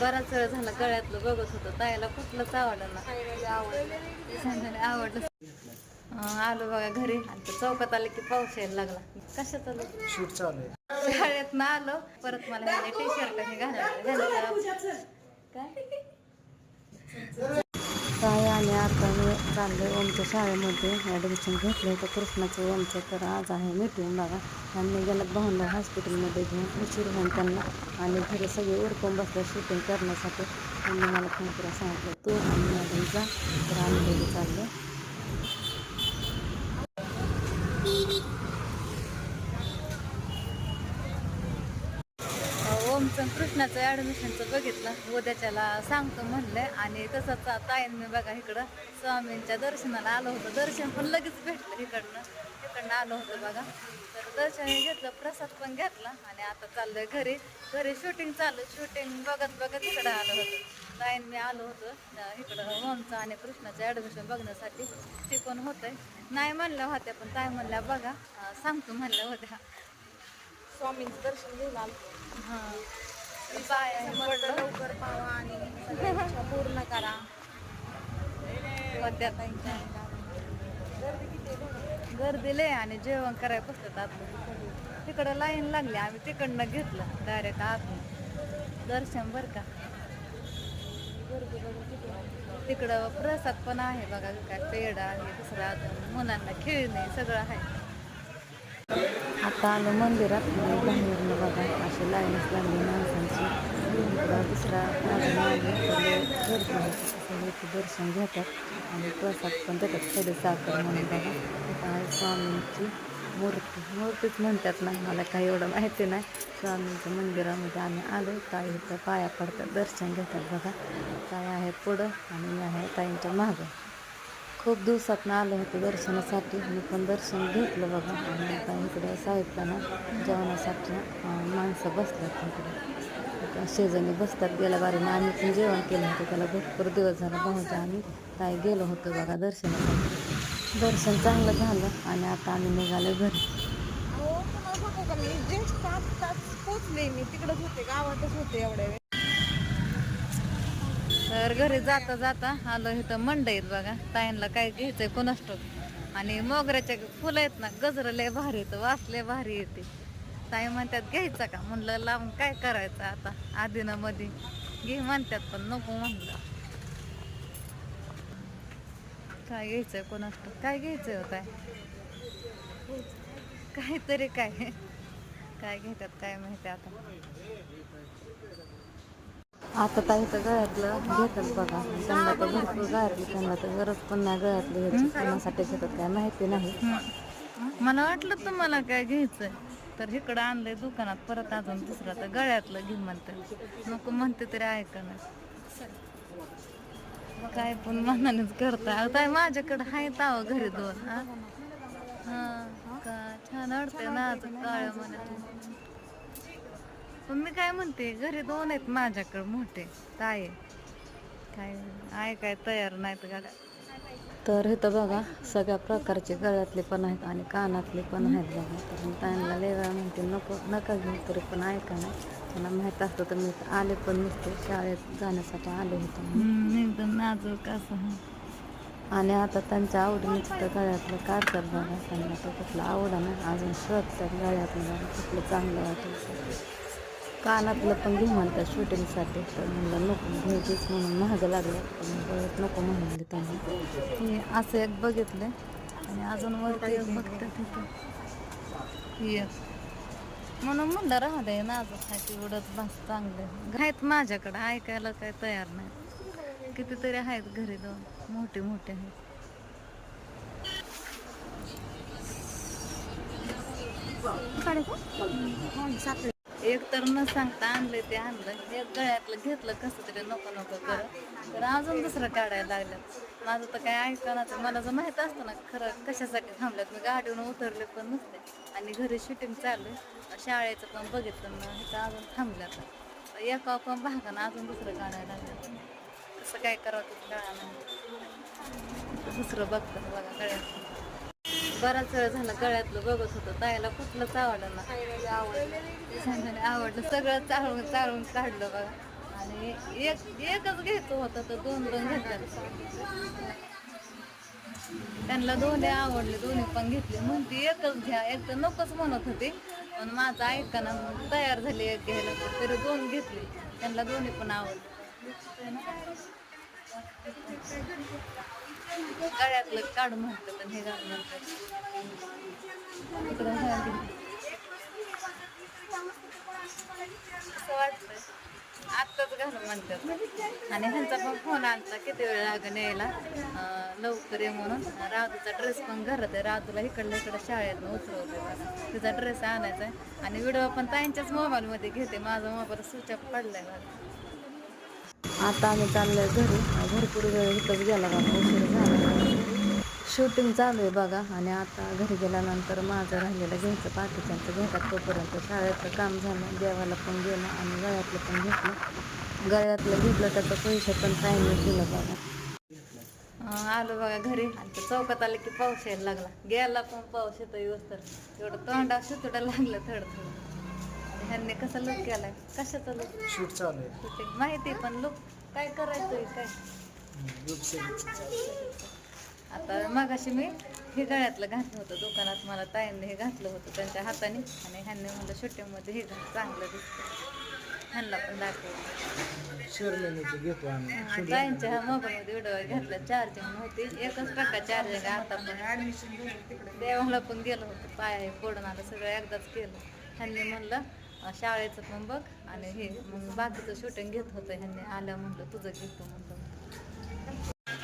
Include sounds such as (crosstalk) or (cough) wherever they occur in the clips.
बराच वेळ झाला गळ्यातलं बघत होतं. ताईला कुठलंच आवडलं ना आवडलं. आलो बघा घरी. आणि ते चौकात आले की पाऊस यायला लागला. कशात आलो? शूट चालू शाळेत ना आलो. परत मला टी शर्ट हे घालायचं घालायचं काय? काय आणि आता मी आहे ओमच्या शाळेमध्ये. ॲडमिशन घेतलं होतं कृष्णाचं ओमचं तर आज आहे मीटिंग बघा. आणि गेलं भावना हॉस्पिटलमध्ये घेऊन उशीर होऊन त्यांना आणि घरी सगळे उरकून बसल्या शूटिंग करण्यासाठी. त्यांनी मला फोन करून सांगितलं तू आणि मॅडम जा तर आम्ही दोघे चाललो ओमचं कृष्णाचं ॲडमिशनचं बघितलं. उद्याच्याला सांगतो म्हणलं. आणि तसंच ताईन मी बघा इकडं. स्वामींच्या दर्शनाला आलो होतं. दर्शन पण लगेच भेटलं इकडनं. इकडनं आलो होतं बघा. तर दर्शन घेतलं प्रसाद पण घेतला. आणि आता चाललोय घरी. घरी शूटिंग चालू. शूटिंग बघत बघत इकडं आलं होतं. लाईन मी आलो होतं. इकडं ओमचं आणि कृष्णाचं ॲडमिशन बघण्यासाठी. ते पण होतंय. नाही म्हणल्या होत्या पण काय म्हणल्या बघा. सांगतो म्हणल्या होत्या स्वामींचं दर्शन घेऊन आलो. हां. आहे. लवकर पावा आणि सगळ्या इच्छा पूर्ण करा. होत्या ताईंच्या. गर्दी लय आणि जेवण करायला बसतात तिकडं लाईन लागली आम्ही तिकडनं घेतलं डायरेक्ट आत दर्शन बर का? तिकडं प्रसाद पण आहे बघा काय पेड आहे दुसरं मुलांना खेळणे सगळं आहे. आता आलं मंदिरात. आणि बाहेरनं बघा अशी लाईनच लागली माणसांची. दुसरा दर्शन घेतात. आणि प्रसाद पण देतात थोडे साखर म्हणून बघा. आता स्वामींची मूर्ती मूर्तीच म्हणतात ना मला काही एवढं माहिती नाही. स्वामींच्या मंदिरामध्ये आम्ही आलो ताई इथं पाया पडतात दर्शन घेतात बघा. ताई आहे पुढं आणि मी आहे ताईंच्या मागं. खूप दिवसातनं आलं होतं दर्शनासाठी. दर्शन घेतलं बघा. आणि आता इकडे साहित्यानं, जेवणासाठी माणसं बसतात इकडे. शेजारी भरपूर दिवस झाला काय गेलो होतो बघा दर्शन चांगलं आता आम्ही निघालो घरी. हो पोचले होते, गावातच होते वेळ. तर घरी जाता जाता आलो इथं मंडईत बघा. ताईंला काय घ्यायचंय कोणास ठाऊक. आणि मोगऱ्याच्या फुलं आहेत ना गजरले भारी येतं वास लय भारी येते. ताई म्हणतात घ्यायचा का? म्हणलं लावून काय करायचं आता? आधीनं मध्ये घे म्हणतात पण नको म्हणलं. काय घ्यायचंय कोणास ठाऊक? काय घ्यायचंय हो ताई? काहीतरी काय? काय घेतात काय माहिती आता? आता ताई तर गळ्यातलं घेतात बघा. त्यांना तर भरपूर गळ्यातली त्यांना तर गरज पण नाही गळ्यातली ह्याची. कोणासाठी घेतात काय माहिती नाही. मला वाटलं तुम्हाला काय घ्यायचंय. तर इकडं आणलंय दुकानात परत अजून दुसरं. तर गळ्यातलं घे म्हणते. नको म्हणते तरी ऐका ना. काय पण मनानेच करता काय माझ्याकडे आहे ताव घरी दोन. हा? हा, का? छान अडते ना काळ्या मनात पण मी काय म्हणते घरी दोन आहेत माझ्याकडे मोठे ताई काय ऐकाय तयार नाहीत गाड्या. तर इथं बघा सगळ्या प्रकारचे गळ्यातले पण आहेत आणि कानातले पण आहेत बघा. तर मी त्यांना लय वेळा म्हणते नको नका घेऊ तरी पण ऐका नाही? त्यांना माहीत असतं तर मी आले पण नसते शाळेत जाण्यासाठी आले होते एकदम नाजूक असं. आणि आता त्यांच्या आवडीने तिथं गळ्यातलं काढतात बघा त्यांना तो कुठलं आवडा ना अजून शोधतात गळ्यातलं बघा कुठलं चांगलं वाटेल. कानातलं पण घेऊ म्हणतात शूटिंगसाठी. तर म्हणलं नको घ्यायचीच म्हणून महाग लागलं. पण नको म्हणले त्यांनी. असं एक बघितलं आणि अजून वरती एक बघतात तिथं. एक. म्हणून म्हणलं राहू दे नाजूक आहे ती उडत बस चांगलं. आहेत माझ्याकडे ऐकायला काय तयार नाही. कितीतरी आहेत घरी दोन मोठे मोठे आहेत. एक तर न सांगता आणलं ते आणलं एक गळ्यातलं घेतलं कसं तरी नको नको करत तर अजून दुसरं काढायला लागलं माझं तर काय ऐकणार मला जर माहीत असतं ना खरं कशासाठी थांबल्यात. मी गाडीवरून उतरले पण नसते. आणि घरी शूटिंग चालू आहे. शाळेचं पण बघितलं ना इथं अजून थांबल्यात. एका पण भागानं अजून दुसरं काढायला लागलं कसं काय करावं ते कळा नाही. दुसरं बघतं बघा गळ्यात बराच वेळ झाला गळ्यातलं बघत होतं. ताईला कुठलंच आवडलं ना सांगायला आवडलं. सगळं चाळून चाळून काढलं बघा. आणि एक एकच घ्यायचं होतं तर दोन दोन घेतल्या. त्यांना दोन्ही आवडले. दोन्ही पण घेतले. म्हणते एकच घ्या. एक तर नकोच म्हणत होते. पण माझं ऐकताना मग तयार झाली एक घ्यायला. तर तरी दोन घेतले. त्यांना दोन्ही पण आवडले. गळ्यातलं काढ म्हणतात पण हे घालणार इकडं असं वाटतं आत्ताच घालून म्हणतात. आणि ह्यांचा पण फोन आलता किती वेळ लागेल यायला? लवकर ये म्हणून. राजूचा ड्रेस पण घरात आहे. राजूला इकडल्या इकडं शाळेत उतरवते तिचा ड्रेस आणायचा आहे. आणि व्हिडिओ पण ताईंच्याच मोबाईलमध्ये घेते. माझा मोबाईल स्विच ऑफ पडलाय माझा. आता आम्ही चाललोय घरी. भरपूर वेळ इथंच गेला बाबा. उशीर झाला. शूटिंग चालू आहे बघा. आणि आता घरी गेल्यानंतर माझं राहिलेलं घ्यायचं. बाकीच्यांचं घेतात तोपर्यंत. शाळेतलं काम झालं देवाला पण गेलं आणि गळ्यातलं पण घेतलं. गळ्यातलं घेतलं त्याचं पैसे पण टाईमने दिलं बघा. आलो बघा घरी. आणि ते चौकात आले की पाऊस यायला लागला. गेला पण पाऊस येतो येऊस तर एवढं तोंडा सुतुडा लागलं थोडं थोडं. ह्यांनी कसा लुक केलाय? कशाचा लुक शूट चालू आहे. शूटिंग माहिती पण लुक काय करायचंय काय? (laughs) आता मगाशी मी हे गळ्यातलं घातलं होतं दुकानात मला ताईंनी हे घातलं होतं त्यांच्या हाताने. आणि ह्यांनी म्हणलं शूटिंगमध्ये हे घाल चांगलं दिसतं. ह्यांना पण दाखवलं. घेतो ताईंच्या ह्या मोबाईलमध्ये व्हिडिओ घातला चार्जिंग नव्हती. एकच टक्का चार्जिंग आता पण. देवाला पण गेलो होतो पाय पडून आलं सगळं एकदाच केलं. ह्यांनी म्हणलं शाळेचं पण बघ. आणि हे मग बाकीचं शूटिंग घेत होतं ह्यांनी. आलं म्हणलं तुझं घेतो म्हणलं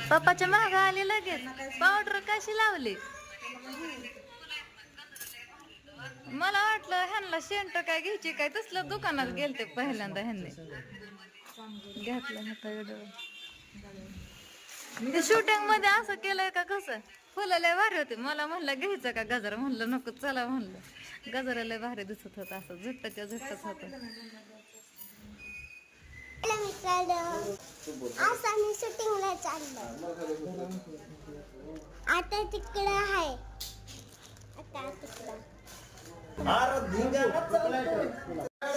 पप्पाच्या मागं आले लगेच. पावडर कशी लावली? मला वाटलं ह्यांना शेंट काय घ्यायची काय? तसलं दुकानात गेलते पहिल्यांदा ह्यांनी. घेतलं होतं ते शूटिंगमध्ये असं केलंय का कसं? फुलं लय भारी होते. मला म्हणलं घ्यायचं का गजर? म्हणलं नको चला म्हणलं. गजरा लय भारी दिसत होतं असं झुट्टच्या झुट्टच होतं. आज आम्ही शूटिंगला चाललो आता तिकडं आहे आता तिकडं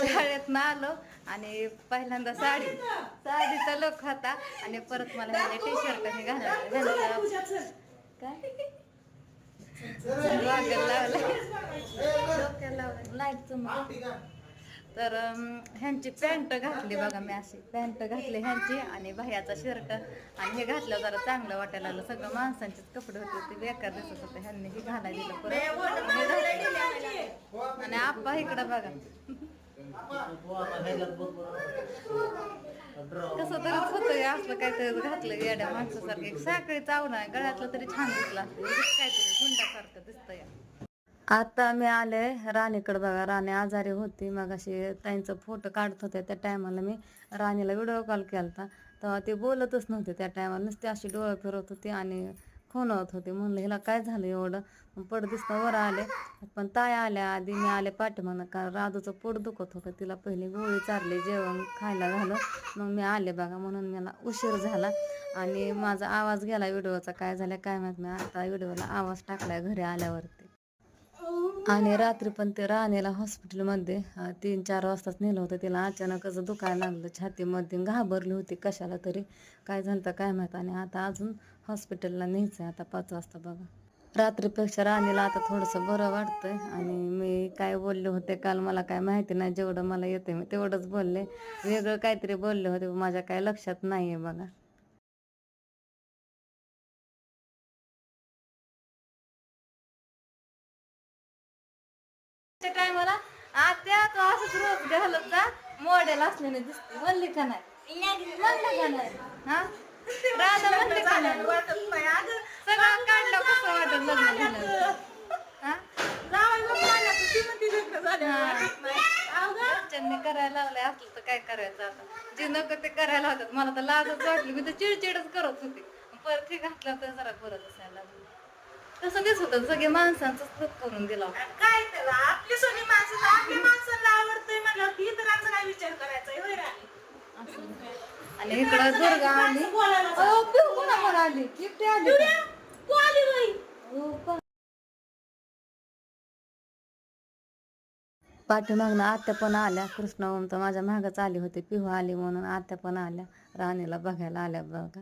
शाळेत ना आलो आणि पहिल्यांदा साडी साडीचा लोक होता आणि परत मला टी शर्ट हे घालायचं काय डोक्याला लावलं लाइट चमक तर ह्यांची पॅन्ट घातली बघा मी अशी. पॅन्ट घातली ह्यांची आणि बाह्याचा शर्ट. आणि हे घातलं जरा चांगलं वाटायला लागलं. सगळं माणसांचेच कपडे होते ते बेकार दिसत होते. ह्यांनी हे घालायला दिलं परत. आणि आप्पा इकडं बघा. कसं तरीच होत असलं काहीतरी घातलं येड्या माणसासारखं. एक साखळी चावणं गळ्यातलं तरी छान दिसलं असतं. काहीतरी गुंडासारखं दिसतं या आता मी आले राणीकडे बघा. राणी आजारी होती. मग अशी त्यांचं फोटो काढत होते. त्या टायमाला मी राणीला व्हिडिओ कॉल केला तेव्हा ते बोलतच नव्हते त्या टायमाला नुसते अशी डोळे फिरवत होती आणि खुणवत होते म्हणलं हिला काय झालं एवढं? पड दिसणं वर आले. पण ताई आल्या आधी मी आले पाठीमागं. कारण राधूचं पोट दुखत होतं. तिला पहिली गोळी चारली जेवण खायला घालं मग मी आले बघा. म्हणून मला उशीर झाला. आणि माझा आवाज गेला. व्हिडिओचा काय झाला काय माहीत मी आता व्हिडिओला आवाज टाकलाय घरी आल्यावरती. आणि रात्री पण ते राणीला हॉस्पिटलमध्ये तीन चार वाजताच नेलं होतं तिला. अचानकच दुखायला लागलं. छातीमध्ये घाबरली होती कशाला तरी. काय झालं तर काय माहीत. आणि आता अजून हॉस्पिटलला न्यायचं आहे आता पाच वाजता बघा. रात्रीपेक्षा राणीला आता थोडंसं बरं वाटतंय. आणि मी काय बोलले होते काल मला काय माहिती नाही. जेवढं मला येते मी तेवढंच बोलले. वेगळं काहीतरी बोलले होते. माझ्या काय लक्षात नाही आहे बघा त्या टायमाला आत्या तो असंच रोज घालत जा मॉडेल असल्याने दिसते का नाही? म्हणलं का नाही? हा? राधा का नाही? सगळं काढलं कसं वाटत लग्न झालं? हा? घरच्यांनी करायला लावलंय. असलं तर काय करायचं आता? जे नको ते करायला होतात. मला तर लाजच वाटली. मी तर चिडचिडच करत होती. परत हे घातलं तर जरा बरं दिसायला लागलं. तसं दिसत होतं. सगळे माणसांचं करून दिला होता. काय त्याला? आपली सोनी माणसं आपल्या माणसाला आवडतंय म्हणलं इतरांचा काय विचार करायचा होय राणी? आणि इकडं दुर्गा आली. अहो, पिऊ कोणावर आली? एकटी आली का? तू आली हो का? पाठीमागनं आत्या पण आल्या. कृष्णा ओम तर माझ्या मागच आली होती. पिहू आली म्हणून आत्या पण आल्या. राणीला बघायला आल्या बघा.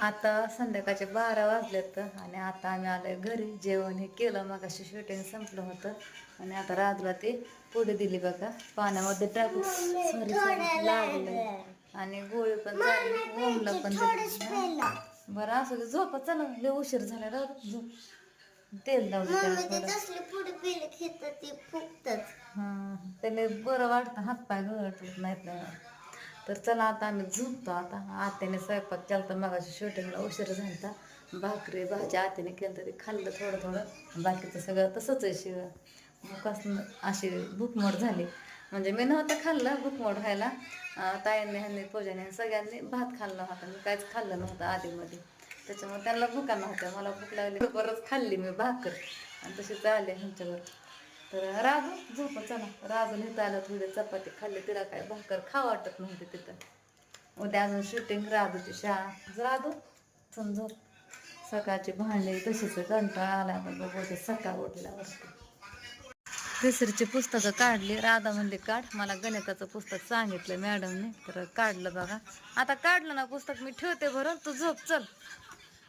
आता संध्याकाळचे बारा वाजलेत आणि आता आम्ही आलोय घरी. जेवण हे केलं. मग अशी शूटिंग संपलं होतं. आणि आता राजूला ते पुढे दिली बघा. पाण्यामध्ये टाकून लागले आणि गोळी पण ओमला पण. बरं असं दे, झोपा चला लय उशीर झाला. राहू झोप. तेल लावलं ते हा त्याने बरं वाटतं. हातपाय गळत नाहीत ना तर चला आता आम्ही झोपतो आता. आत्याने स्वयंपाक केला तर मग शूटिंगला उशीर झाला भाकरी भाजी आत्याने केलं तर ते खाल्लं थोडं थोडं. बाकीचं सगळं तसंच आहे शिव मुकास अशी भूकमोड झाली. म्हणजे मी नव्हतं खाल्लं भूकमोड व्हायला. ताईंनी ह्यांनी पूजाने सगळ्यांनी भात खाल्ला होता. मी काहीच खाल्लं नव्हतं आधीमध्ये. त्याच्यामुळे त्यांना भुका नव्हत्या. मला भूक लागली. बरंच खाल्ली मी भाकर. आणि तशी चालले ह्यांच्यावर तर राजू झोप चला. राजू इथं आलं थोडी चपाती खाल्ली. तिला काय भाकर खावं वाटत नव्हती तिथं. उद्या अजून शूटिंग राजूची शाळा. राजू चल सकाळची भांडी तशीच कंटाळा आला पण बघू ते सकाळ उठल्यावर. तिसरीची पुस्तकं काढली. राधा म्हणली काढ. मला गणिताचं पुस्तक सांगितलं मॅडमने. तर काढलं बघा. आता काढलं ना पुस्तक मी ठेवते भरून. तू झोप चल.